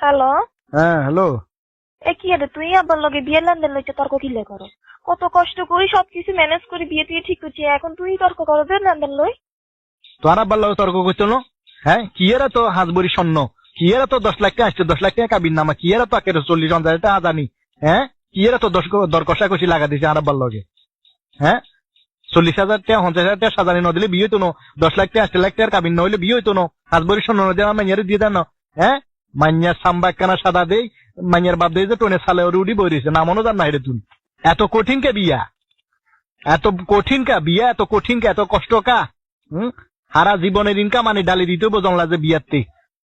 Hello হ্যাঁ hello. এ কি রে তুই আবার লগে বিয়ের লেনদেন লইতে তর্ক কিলে করো? কত কষ্ট করি সবকিছু ম্যানেজ করে বিয়ে তুই ঠিক করছি এখন তুই তর্ক করো যে লেনদেন লই। তোর আব্বার লগে তর্ক করছিল না? হ্যাঁ কি এরা তো হাজবরি স্বর্ণ? কি এরা তো দশ লাখ টাকা আসছে দশ লাখ টাকা কাবির নামা? কি এরা তো একের চল্লিশ হাজার টাকা জানি হ্যাঁ কি এরা তো দশ দর কষাকষি লাগা দিছে আর আব্বার লগে? হ্যাঁ চল্লিশ হাজার টাকা পঞ্চাশ হাজার টাকা সাজানি ন দিলে বিয়ে হইতো না। দশ লাখ টাকা আশি লাখ টাকার কাবিন ন হইলে বিয়ে হইতো না। হাজবরি স্বর্ণ নদী আমার মাইয়ারে দিয়ে দেন হ্যাঁ মাইয়ার সাম্বা একখানা সাদা দেই, মাইয়ার বাপ দেই যে টোনে সালে ওর উড়ি বই রয়েছে নামনো জান না তুই এত কঠিন কে বিয়া? এত কঠিন কা বিয়া? এত কঠিন কা? এত কষ্ট কা? হুম? সারা জীবনের ইনকাম মানে ডালি দিতেও বোঝান যে বিয়াতে।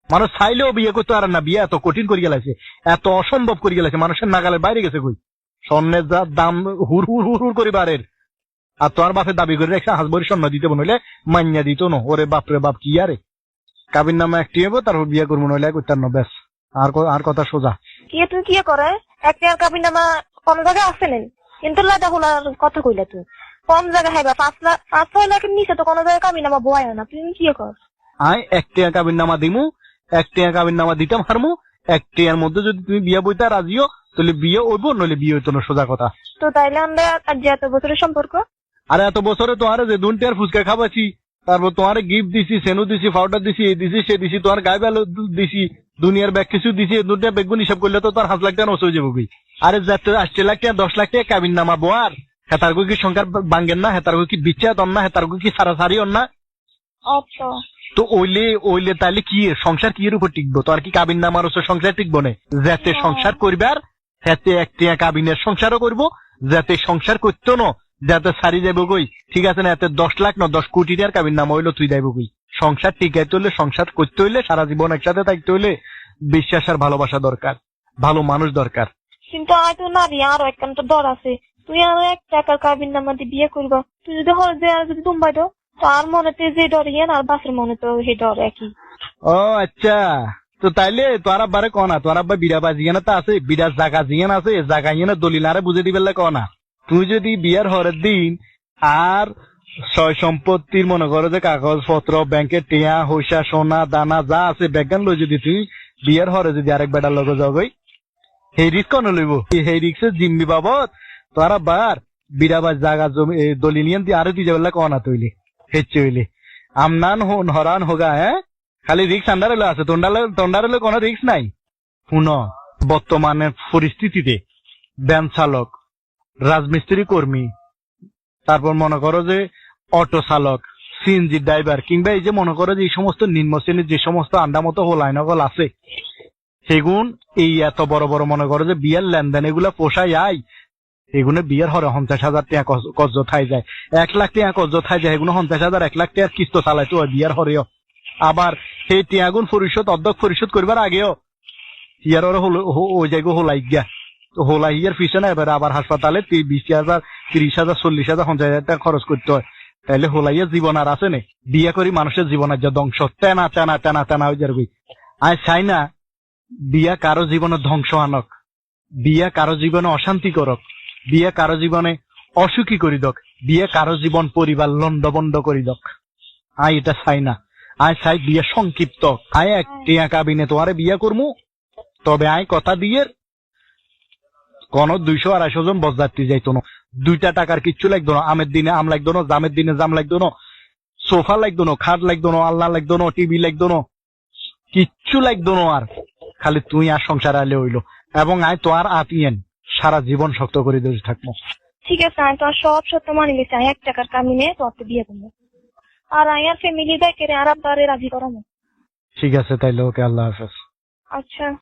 মানুষ চাইলেও বিয়ে করতে পারে না, বিয়ে এত কঠিন করে গেলাছে এত অসম্ভব করে গেলাছে মানুষের নাগালের বাইরে গেছে কই? স্বর্ণের যা দাম হুর হুর হুর হুর করে বাড়ের। আর তোমার বাপের দাবি করে রেখে হাসবরি স্বর্ণ দিতে বনলে মান্যা দিত না, ওরে বাপরে বাপ কি আরে কাবির নামে একটি হব তারপর বিয়ে করব নইলে করতাম না ব্যাস। আর আর কথা সোজা। কি তুই কি করে? একটা আর কাবিন নামা কম জায়গায় আছে নেন কিন্তু লাদা হোলার কথা কইলা তুই কম জায়গা হাইবা পাঁচ লাখ পাঁচ ছয় লাখের নিচে তো কোনো জায়গায় কাবিন নামা বয় না। তুই কি কর? আয় এক টিয়া কাবির নামা দিমু এক টিয়া কাবির নামা দিতাম হারমু এক টিয়ার মধ্যে যদি তুমি বিয়ে বইতা রাজিও তাহলে বিয়ে হইব নইলে বিয়ে হইতো না সোজা কথা। তো তাইলে আমরা আর যে এত বছরের সম্পর্ক? আরে এত বছরে তোমার যে দুন টিয়ার ফুচকা খাবাছি তারপর তোমার গিফট দিছি সেনু দিছি পাউডার দিছি এই দিছি সে দিছি তোমার গায়ে বেলো দিছি দুনিয়ার ব্যাগ কিছু দিছি দুটা বেগুন হিসাব করলে তো তোর হাত লাখ টাকা নষ্ট হয়ে যাব আরে যাতে আশি লাখ টাকা দশ লাখ টাকা কাবিন নামা বোয়ার হেতার কি সংখ্যার বাঙ্গেন না হেতার কি বিচ্ছা দন না হেতার কি সারাসারি অন না। তো ওইলে ওইলে তাহলে কি সংসার কি উপর টিকবো? তো আর কি কাবিন নামার ওসব সংসার টিকবো না? যাতে সংসার করবার যাতে একটা কাবিনের সংসারও করব যাতে সংসার করতো না। যাতে সারি যাব কই? ঠিক আছে না এতে দশ লাখ না দশ কোটি টাকার কাবিন নাম হইল তুই যাইব কই? সংসার টিকাইতে হইলে সংসার করতে হইলে সারা জীবন একসাথে থাকতে হইলে বিশ্বাস আর ভালোবাসা দরকার ভালো মানুষ দরকার। কিন্তু আয় তো নারী আরও একখান তো ডর আছে। তুই আরও এক টাকার কাবিন নামা দিয়ে বিয়ে করবা। তুই যদি হয় যে আর যদি তুম্বাই দাও তো আর মনেতে যে ডর ইয়ে আর বাসের মনে তো সেই ডর একই। ও আচ্ছা। তো তাইলে তোর আব্বারে কনা তোর আব্বা বিড়া বাজিয়ানা তো আছে বিড়া জাগা জিয়ান আছে জাগা ইয়ে দলিল আরে বুঝে দিবে কনা তুই যদি বিয়ার হরের দিন আর সয় সম্পত্তির মনে করো যে কাগজ পত্র ব্যাংকের টিয়া হইসা সোনা, দানা, যা আছে ব্যাগান লই যদি তুই বিয়ার হরে যদি আরেক বেটার লগে যাও গই সেই রিক্স কোন লইব সেই রিক্সের জিম্মি বাবদ তোর আব্বার বিড়া বা জাগা জমি দলিল ইয়ান দিয়ে আরও দিয়ে যাবে কনা তৈলি হেচ্ছে হইলে আমনান হন হরান হোগা হ্যাঁ খালি রিক্স আন্ডারে আছে তন্ডারে তন্ডারে কোনো রিক্স নাই। শুন বর্তমানের পরিস্থিতিতে ব্যান চালক রাজমিস্ত্রি কর্মী। তারপর মনে করো যে অটো চালক সিএনজি ড্রাইভার কিংবা এই যে মনে করো যে এই সমস্ত নিম্ন শ্রেণির যে সমস্ত আন্ডামতো হোলাই নকল আছে, সেগুন এই এত বড় বড় মনে করো যে বিয়ের লেনদেন এগুলা পোষায় আই এগুলো বিয়ের হরে পঞ্চাশ হাজার টাকা কজ- কজ্জ থাই যায়। এক লাখ টাকা কজ্জ থাই যায় এগুলো পঞ্চাশ হাজার, এক লাখ টাকার কিস্ত চালাইতো হয় বিয়ের হরেও। আবার সেই টিয়াগুন পরিশোধ অধ্যক্ষ পরিশোধ করবার আগেও, ইয়ার ওই জায়গা হোলাই গিয়া তো হোলাই ইয়ার পিছনে এবার আবার হাসপাতালে বিশ হাজার, তিরিশ হাজার, চল্লিশ হাজার, পঞ্চাশ হাজার টাকা খরচ করতে হয়। তাইলে হোলাইয়ের জীবন আর আছে নে। বিয়ে করি মানুষের জীবন আর যা ধ্বংস। তেনা তেনা তেনা তেনা হয়ে যাবে। আয় চাই না, বিয়া কারও জীবনে ধ্বংস আনক। বিয়া কারও জীবনে অশান্তি করক। বিয়া কারও জীবনে অসুখী করি দক। বিয়ে কারও জীবন পরিবার লন্ডবন্ড করি দক। আই এটা চাই না। আয় চাই বিয়ে সংক্ষিপ্ত। আয় এক টিয়া কাবিনে তোমারে বিয়ে করমু। তবে আয় কথা দিয়ে কোন দুইশো আড়াইশো জন বসযাত্রী যাইতো না। দুইটা টাকার কিচ্ছু লাগতো না। আমের দিনে আম লাগতো না জামের দিনে জাম লাগতো না। সোফা লাগতো না খাট লাগতো না আল্লাহ লাগতো না টিভি লাগতো না। কিচ্ছু লাগতো না আর। খালি তুই আর সংসার আলে হইল। এবং আয় তো আর আতিয়ান সারা জীবন শক্ত করে ধরে থাকব। ঠিক আছে আমি তোমার সব সত্য মানি গেছি আমি এক টাকার কামিনে তোর বিয়ে করব। আর আমি আর ফ্যামিলি দেখে আর আব্বারে রাজি করাবো। ঠিক আছে তাইলে ওকে আল্লাহ হাফেজ। আচ্ছা।